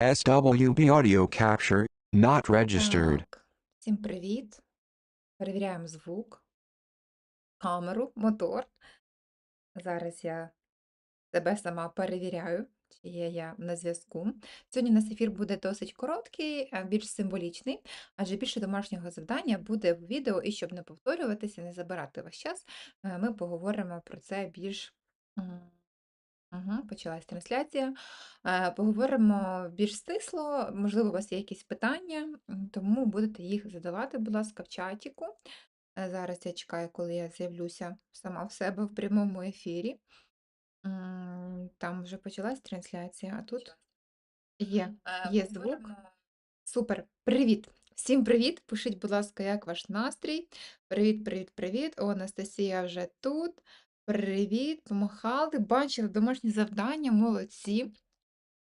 SWB audio capture not registered. Так, всім привіт. Перевіряємо звук, камеру, мотор. Зараз я себе сама перевіряю, чи є я на зв'язку. Сьогодні нас ефір буде досить короткий, більш символічний, адже більше домашнього завдання буде в відео, і щоб не повторюватися, не забирати ваш час, е, ми поговоримо про це більш. М, почалась трансляція. Е, Поговоримо більш стисло. Можливо, у вас є якісь питання, м, тому будете їх задавати, будь ласка, в чатіку. Е, Зараз я чекаю, коли я з'явлюся сама в себе в прямому ефірі. М, Там вже почалась трансляція, а тут є, Е, є звук. Супер, привіт! Всім привіт! Пишіть, будь ласка, як ваш настрій? Привіт, привіт, привіт! О, Анастасія вже тут. Привіт, помахали, бачили домашні завдання, молодці.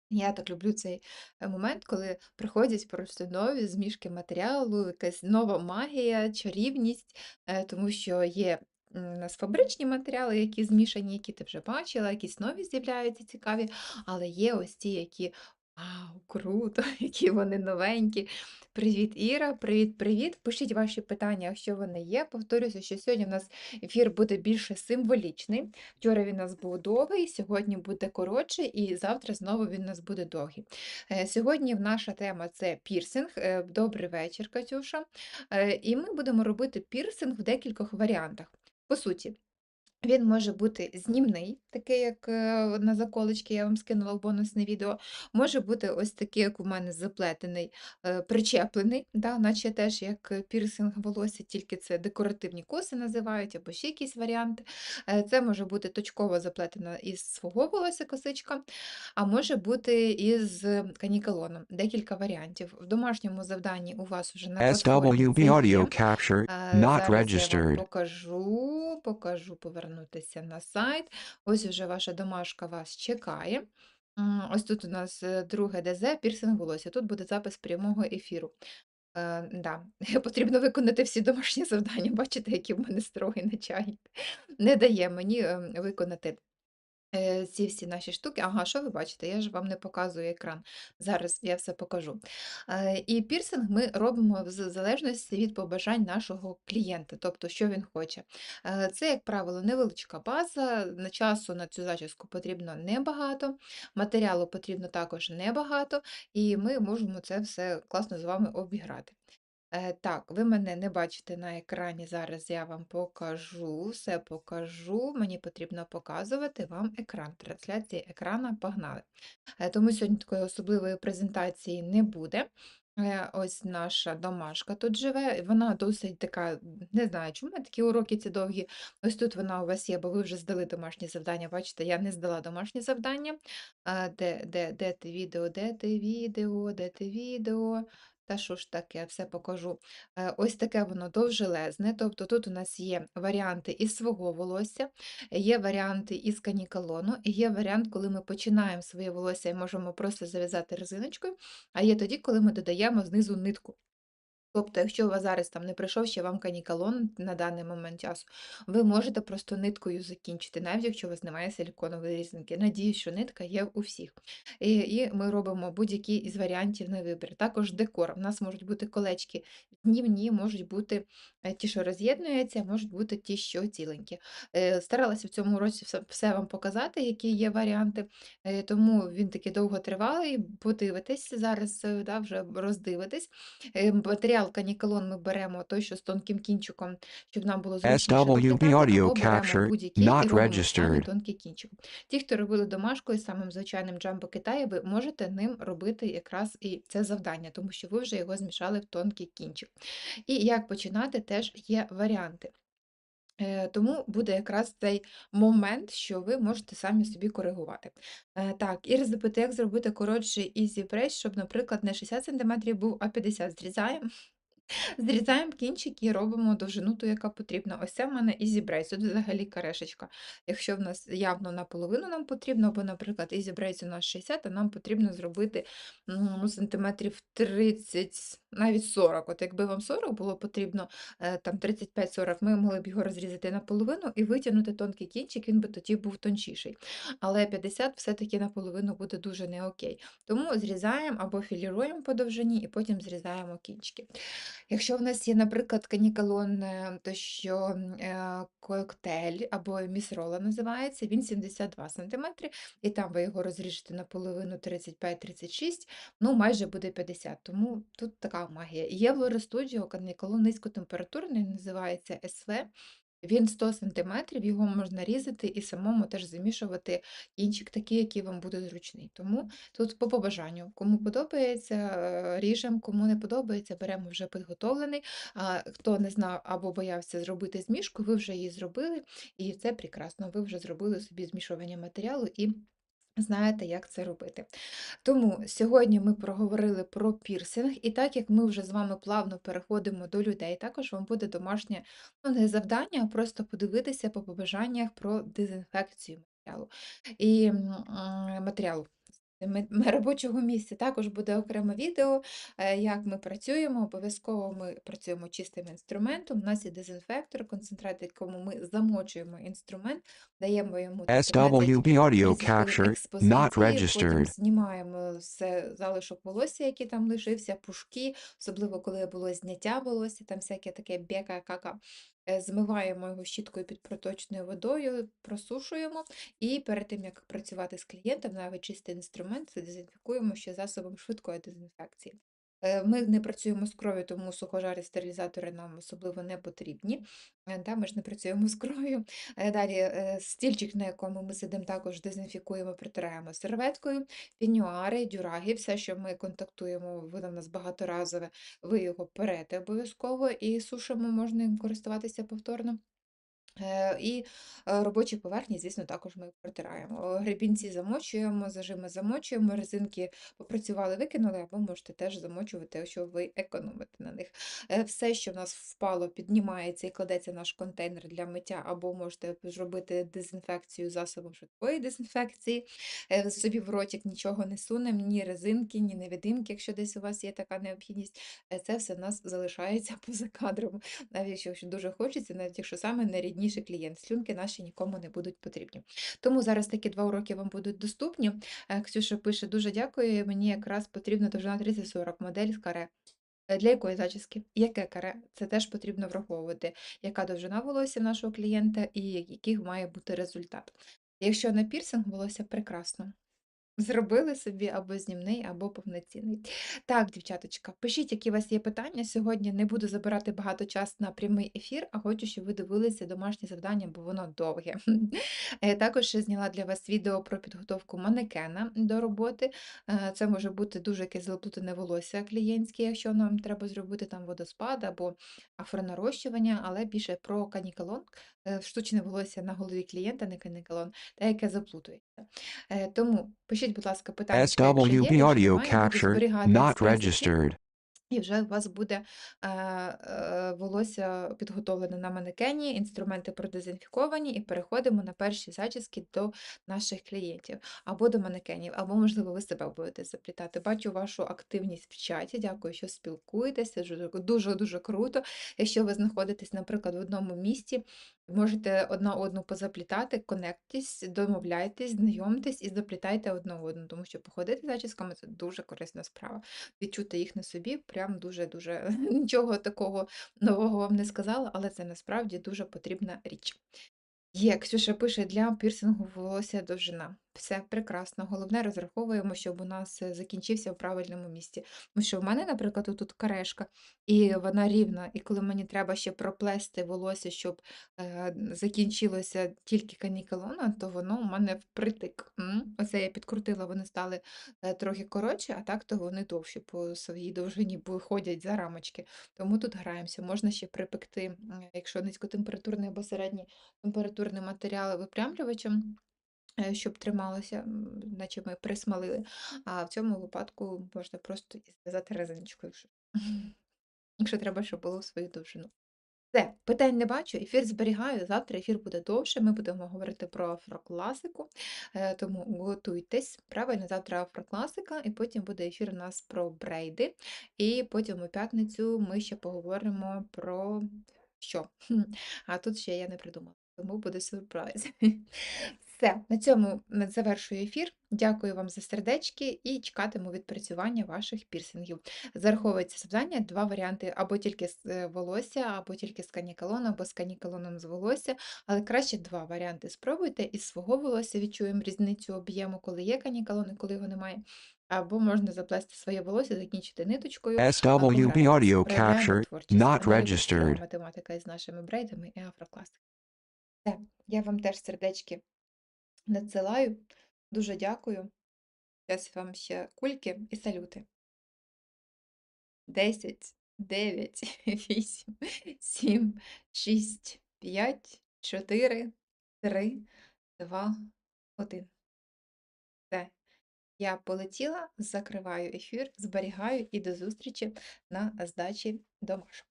Я так люблю цей е, момент, коли приходять просто нові змішки матеріалу, якась нова магія, чарівність, е, тому що є у нас фабричні матеріали, які змішані, які ти вже бачила, якісь нові з'являються цікаві, але є ось ті, які вау, круто, які вони новенькі. Привіт, Іра, привіт-привіт. Пишіть ваші питання, якщо вони є. Повторюся, що сьогодні в нас ефір буде більше символічний. Вчора він у нас був довгий, сьогодні буде коротший, і завтра знову він у нас буде довгий. Е, Сьогодні наша тема це пірсинг. Е, Добрий вечір, Катюша. Е, І ми будемо робити пірсинг в декількох варіантах. По суті, він може бути знімний, такий, як е, на заколочки я вам скинула в бонусне відео. Може бути ось такий, як у мене заплетений, е, причеплений, да, наче теж як пірсинг волосся, тільки це декоративні коси називають, або ще якісь варіанти. Е, Це може бути точково заплетена із свого волосся косичка, а може бути із канікалоном. Декілька варіантів. В домашньому завданні у вас вже на SWB audio capture not registered. покажу, покажу повернутися на сайт. Ось вже ваша домашка вас чекає. Ось тут у нас е, друге ДЗ, пірсинг волосся. Тут буде запис прямого ефіру. Е, да. Потрібно виконати всі домашні завдання. Бачите, який в мене строгий начальник. Не дає мені ем, виконати Е, ці всі наші штуки. Ага, що ви бачите? Я ж вам не показую екран. Зараз я все покажу. Е, І пірсинг ми робимо в залежності від побажань нашого клієнта, тобто, що він хоче. Е, Це, як правило, невеличка база. На часу на цю зачіску потрібно небагато, матеріалу потрібно також небагато, і ми можемо це все класно з вами обіграти. Е, Так, ви мене не бачите на екрані. Зараз я вам покажу, все покажу. Мені потрібно показувати вам екран. Трансляції екрана погнали. Е, Тому сьогодні такої особливої презентації не буде. Е, Ось наша домашка тут живе. Вона досить така, не знаю, чому такі уроки ці довгі. Ось тут вона у вас є, бо ви вже здали домашні завдання. Бачите, я не здала домашні завдання. А, Де, де, де ти відео, де ти відео, де ти відео? Та що ж таке, все покажу. Е, Ось таке воно довжелезне. Тобто тут у нас є варіанти із свого волосся, є варіанти із канікалону, є варіант, коли ми починаємо своє волосся і можемо просто зав'язати резиночкою, а є тоді, коли ми додаємо знизу нитку. Тобто, якщо у вас зараз там не прийшов ще вам канікалон на даний момент часу, ви можете просто ниткою закінчити, навіть якщо у вас немає силіконової різинки. Надіюсь, що нитка є у всіх. І, і ми робимо будь-який із варіантів на вибір. Також декор. У нас можуть бути колечки днівні, можуть бути е, ті, що роз'єднуються, можуть бути ті, що ціленькі. Е, Старалася в цьому році все, вам показати, які є варіанти, е, тому він такий довготривалий. Подивитесь зараз, да, вже роздивитесь. Е, Матеріал канікелон ми беремо той, що з тонким кінчиком, щоб нам було зручніше audio capture not registered. тонкий кінчик. Ті, хто робили домашкою самим звичайним джамбо Китаю, ви можете ним робити якраз і це завдання, тому що ви вже його змішали в тонкий кінчик. І як починати, теж є варіанти. Е, Тому буде якраз цей момент, що ви можете самі собі коригувати. Е, Так, і запитати, як зробити коротший ізі прес, щоб, наприклад, не 60 см був, а 50 зрізаємо. Зрізаємо кінчик і робимо довжину ту, яка потрібна. Ось це в мене Easy Braids, тут взагалі карешечка. Якщо в нас явно наполовину нам потрібно, або, наприклад, Braids у нас 60, то нам потрібно зробити ну, сантиметрів 30, навіть 40. От якби вам 40 було потрібно, е, там 35-40, ми могли б його розрізати наполовину і витягнути тонкий кінчик, він би тоді був тончіший. Але 50 все-таки наполовину буде дуже не окей. Тому зрізаємо або філіруємо по довжині і потім зрізаємо кінчики. Якщо в нас є, наприклад, канікалон, то що е, коктейль або місрола називається, він 72 см, і там ви його розріжете наполовину 35-36, ну майже буде 50, тому тут така магія. Є в Лора канікалон низькотемпературний, називається СВ. Він 100 см, його можна різати і самому теж замішувати кінчик такий, який вам буде зручний. Тому тут по побажанню. Кому подобається, ріжем, ріжемо, кому не подобається, беремо вже підготовлений. А хто не знав або боявся зробити змішку, ви вже її зробили, і це прекрасно. Ви вже зробили собі змішування матеріалу і знаєте, як це робити. Тому сьогодні ми проговорили про пірсинг, і так як ми вже з вами плавно переходимо до людей, також вам буде домашнє ну, не завдання, а просто подивитися по побажаннях про дезінфекцію матеріалу. І матеріалу. Робочого місця також буде окреме відео, е, як ми працюємо. Обов'язково ми працюємо чистим інструментом. У нас є дезінфектор, концентрат, якому ми замочуємо інструмент, даємо йому 15 SWB audio capture, not експозиції, потім знімаємо все залишок волосся, який там лишився, пушки, особливо коли було зняття волосся, там всяке таке бека, кака. Е, Змиваємо його щіткою під проточною водою, просушуємо, і перед тим, як працювати з клієнтом, навіть чистий інструмент, дезінфікуємо ще засобом швидкої дезінфекції. Е, Ми не працюємо з кров'ю, тому сухожарі стерилізатори нам особливо не потрібні. Е, Да, ми ж не працюємо з кров'ю. Е, Далі стільчик, на якому ми сидимо, також дезінфікуємо, притираємо серветкою, пінюари, дюраги, все, що ми контактуємо, воно в нас багаторазове, ви його перете обов'язково і сушимо, можна їм користуватися повторно. Е, І е, робочі поверхні, звісно, також ми протираємо. Гребінці замочуємо, зажими замочуємо, резинки попрацювали, викинули, або можете теж замочувати, якщо ви економите на них. Е, Все, що в нас впало, піднімається і кладеться в наш контейнер для миття, або можете зробити дезінфекцію засобом швидкої дезінфекції. Собі в ротик нічого не сунемо, ні резинки, ні невидимки, якщо десь у вас є така необхідність. Це все в нас залишається поза кадром навіть якщо дуже хочеться, навіть якщо саме найрідніший клієнт, слюнки наші нікому не будуть потрібні. Тому зараз такі два уроки вам будуть доступні. Е, Ксюша пише: дуже дякую. Мені якраз потрібна довжина 30-40 модель з каре. Е, Для якої зачіски? Яке каре? Це теж потрібно враховувати, яка довжина волосся нашого клієнта і який має бути результат. Якщо на пірсинг волосся прекрасно. Зробили собі або знімний, або повноцінний. Так, дівчаточка, пишіть, які у вас є питання. Сьогодні не буду забирати багато часу на прямий ефір, а хочу, щоб ви дивилися домашнє завдання, бо воно довге. Е, Також зняла для вас відео про підготовку манекена до роботи. Е, Це може бути дуже якесь заплутане волосся клієнтське, якщо нам треба зробити там водоспад або афронарощування, але більше про канікалон, е, штучне волосся на голові клієнта, не канікалон, та яке заплутується. Тому пишіть, будь ласка, питання, якщо є, SWB якщо audio немає, буду capture, зберігати not експрес-ефір. registered. І вже у вас буде е, е, волосся підготовлене на манекені, інструменти продезінфіковані, і переходимо на перші зачіски до наших клієнтів або до манекенів, або, можливо, ви себе будете заплітати. Бачу вашу активність в чаті. Дякую, що спілкуєтеся. Дуже дуже круто. Якщо ви знаходитесь, наприклад, в одному місті, можете одна одну позаплітати, конектесь, домовляйтесь, знайомтесь і заплітайте одна одну, тому що походити зачісками це дуже корисна справа відчути їх на собі, прям дуже-дуже нічого такого нового вам не сказала, але це насправді дуже потрібна річ. Є, Ксюша пише для пірсингу волосся довжина. Все прекрасно. Головне, розраховуємо, щоб у нас е, закінчився в правильному місці. Тому що в мене, наприклад, тут карешка, і вона рівна. І коли мені треба ще проплести волосся, щоб е, закінчилося тільки канікалона, то воно у мене впритик. Оце я підкрутила, вони стали е, трохи коротші, а так то вони довші по своїй довжині, бо ходять за рамочки. Тому тут граємося. Можна ще припекти, якщо низькотемпературний або середній температурний матеріал випрямлювачем, щоб трималося, наче ми присмалили. А в цьому випадку можна просто зв'язати резиночкою. якщо якщо треба, щоб було в свою довжину. Все, питань не бачу, ефір зберігаю. Завтра ефір буде довше. Ми будемо говорити про афрокласику, е, тому готуйтесь. Правильно, завтра афрокласика, і потім буде ефір у нас про брейди. І потім у п'ятницю ми ще поговоримо про що? А тут ще я не придумала, тому буде сюрприз. Все, на цьому завершую ефір. Дякую вам за сердечки і чекатиму відпрацювання ваших пірсингів. Зараховується завдання два варіанти: або тільки з е, волосся, або тільки з канікалоном, або з канікалоном з волосся. Але краще два варіанти спробуйте. Із свого волосся відчуємо різницю об'єму, коли є канікалон і коли його немає. Або можна заплести своє волосся, закінчити ниточкою. SWB audio capture, not registered. математика із нашими брейдами і афрокласикою. Все, я вам теж сердечки надсилаю. Дуже дякую. Зараз вам ще кульки і салюти. 10, 9, 8, 7, 6, 5, 4, 3, 2, 1. Все. Я полетіла, закриваю ефір, зберігаю і до зустрічі на здачі домашок.